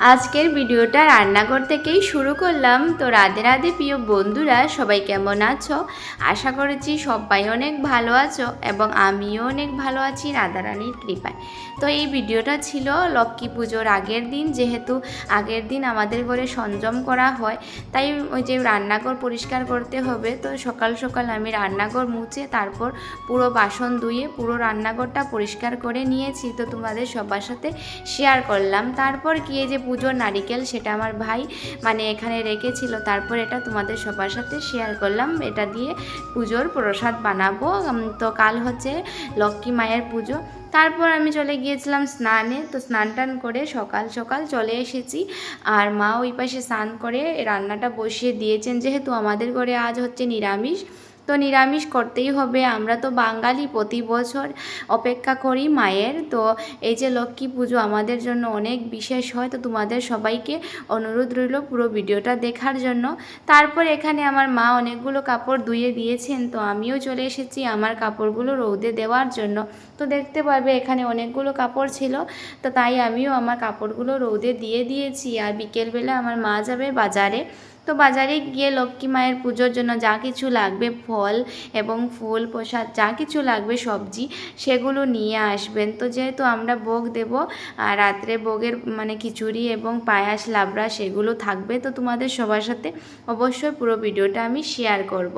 আজকের ভিডিওটা রান্নাঘর থেকেই শুরু করলাম। তো রাধে রাধে প্রিয় বন্ধুরা, সবাই কেমন আছো? আশা করেছি সবাই অনেক ভালো আছো এবং আমিও অনেক ভালো আছি রাধারানীর কৃপায়। তো এই ভিডিওটা ছিল লক্ষ্মী পুজোর আগের দিন, যেহেতু আগের দিন আমাদের ঘরে সংযম করা হয়, তাই ওই যে রান্নাঘর পরিষ্কার করতে হবে। তো সকাল সকাল আমি রান্নাঘর মুছে তারপর পুরো বাসন ধুয়ে পুরো রান্নাঘরটা পরিষ্কার করে নিয়েছি। তো তোমাদের সবার সাথে শেয়ার করলাম। তারপর এই যে পুজোর নারিকেল সেটা আমার ভাই মানে এখানে রেখেছিল। তারপর এটা তোমাদের সবার সাথে শেয়ার করলাম। এটা দিয়ে পুজোর প্রসাদ বানাবো। তো কাল হচ্ছে লক্ষ্মী মায়ের পুজো। তারপর আমি চলে গিয়েছিলাম স্নানে। তো স্নান টান করে সকাল সকাল চলে এসেছি। আর মা ওই পাশে স্নান করে রান্নাটা বসিয়ে দিয়েছেন। যেহেতু আমাদের ঘরে আজ হচ্ছে নিরামিষ তো নিরামিষ করতেই হবে। আমরা তো বাঙালি প্রতি বছর অপেক্ষা করি মায়ের। তো এই যে লক্ষ্মী পুজো আমাদের জন্য অনেক বিশেষ হয়। তো তোমাদের সবাইকে অনুরোধ রইল পুরো ভিডিওটা দেখার জন্য। তারপর এখানে আমার মা অনেকগুলো কাপড় ধুয়ে দিয়েছেন। তো আমিও চলে এসেছি আমার কাপড়গুলো রৌদে দেওয়ার জন্য। তো দেখতে পারবে এখানে অনেকগুলো কাপড় ছিল। তো তাই আমিও আমার কাপড়গুলো রৌদে দিয়ে দিয়েছি। আর বিকেলবেলা আমার মা যাবে বাজারে। তো বাজারে গিয়ে লক্ষ্মী মায়ের পুজোর জন্য যা কিছু লাগবে, ফল এবং ফুল, প্রসাদ, যা কিছু লাগবে, সবজি সেগুলো নিয়ে আসবেন তো যেহেতু আমরা ভোগ দেব আর রাত্রে ভোগের মানে খিচুড়ি এবং পায়াস, লাবড়া সেগুলো থাকবে, তো তোমাদের সবার সাথে অবশ্যই পুরো ভিডিওটা আমি শেয়ার করব।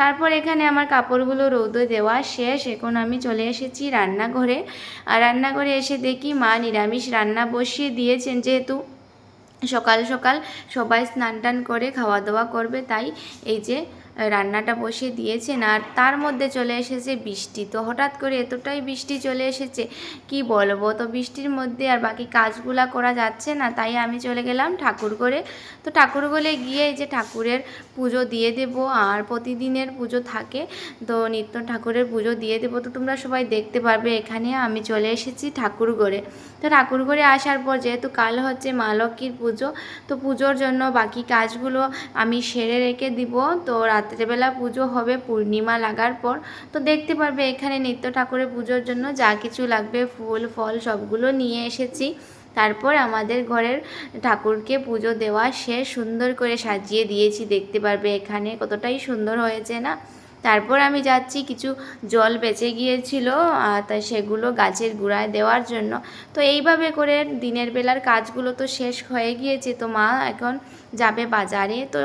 তারপর এখানে আমার কাপড়গুলো রৌদে দেওয়া শেষ, এখন আমি চলে এসেছি রান্নাঘরে আর রান্নাঘরে এসে দেখি মা নিরামিষ রান্না বসিয়ে দিয়েছেন, যেহেতু সকাল সকাল সবাই স্নান টান করে খাওয়া দাওয়া করবে। তাই এই যে রান্নাটা বসিয়ে দিয়েছেন আর তার মধ্যে চলে এসেছে বৃষ্টি। তো হঠাৎ করে এতটাই বৃষ্টি চলে এসেছে, কি বলব? তো বৃষ্টির মধ্যে আর বাকি কাজগুলা করা যাচ্ছে না, তাই আমি চলে গেলাম ঠাকুর ঘরে। তো ঠাকুর ঘরে গিয়ে যে ঠাকুরের পুজো দিয়ে দেব আর প্রতিদিনের পুজো থাকে, তো নিত্য ঠাকুরের পুজো দিয়ে দেবো। তো তোমরা সবাই দেখতে পারবে এখানে আমি চলে এসেছি ঠাকুর ঘরে। তো ঠাকুর ঘরে আসার পর যেহেতু কাল হচ্ছে মা লক্ষ্মীর পুজো, তো পুজোর জন্য বাকি কাজগুলো আমি সেরে রেখে দিব। তো রাত্রেবেলা পুজো হবে, পূর্ণিমা লাগার পর। তো দেখতে পারবে এখানে নিত্য ঠাকুরের পুজোর জন্য যা কিছু লাগবে, ফুল, ফল সবগুলো নিয়ে এসেছি। তারপর আমাদের ঘরের ঠাকুরকে পুজো দেওয়া সে সুন্দর করে সাজিয়ে দিয়েছি, দেখতে পারবে এখানে কতটাই সুন্দর হয়েছে না? তারপর আমি যাচ্ছি, কিছু জল বেঁচে গিয়েছিল তাই সেগুলো গাছের গুঁড়ায় দেওয়ার জন্য। তো এইভাবে করে দিনের বেলার কাজগুলো তো শেষ হয়ে গিয়েছে, তো মা এখন যাবে বাজারে। তো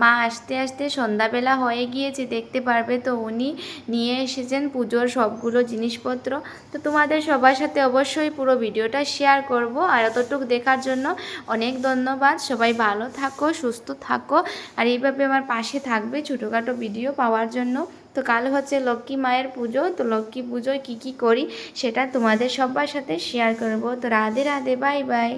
মা আসতে আসতে সন্ধ্যাবেলা হয়ে গিয়েছে, দেখতে পারবে তো উনি নিয়ে এসেছেন পুজোর সবগুলো জিনিসপত্র। তো তোমাদের সবার সাথে অবশ্যই পুরো ভিডিওটা শেয়ার করব। আর অতটুকু দেখার জন্য অনেক ধন্যবাদ। সবাই ভালো থাকো, সুস্থ থাকো। আর এইভাবে আমার পাশে থাকবে ছোটোখাটো ভিডিও পাওয়ার জন্য। তো কাল হচ্ছে লক্ষ্মী মায়ের পুজো। তো লক্ষ্মী পুজোয় কী কী করি সেটা তোমাদের সবার সাথে শেয়ার করব। তো রাধে রাধে বাই বাই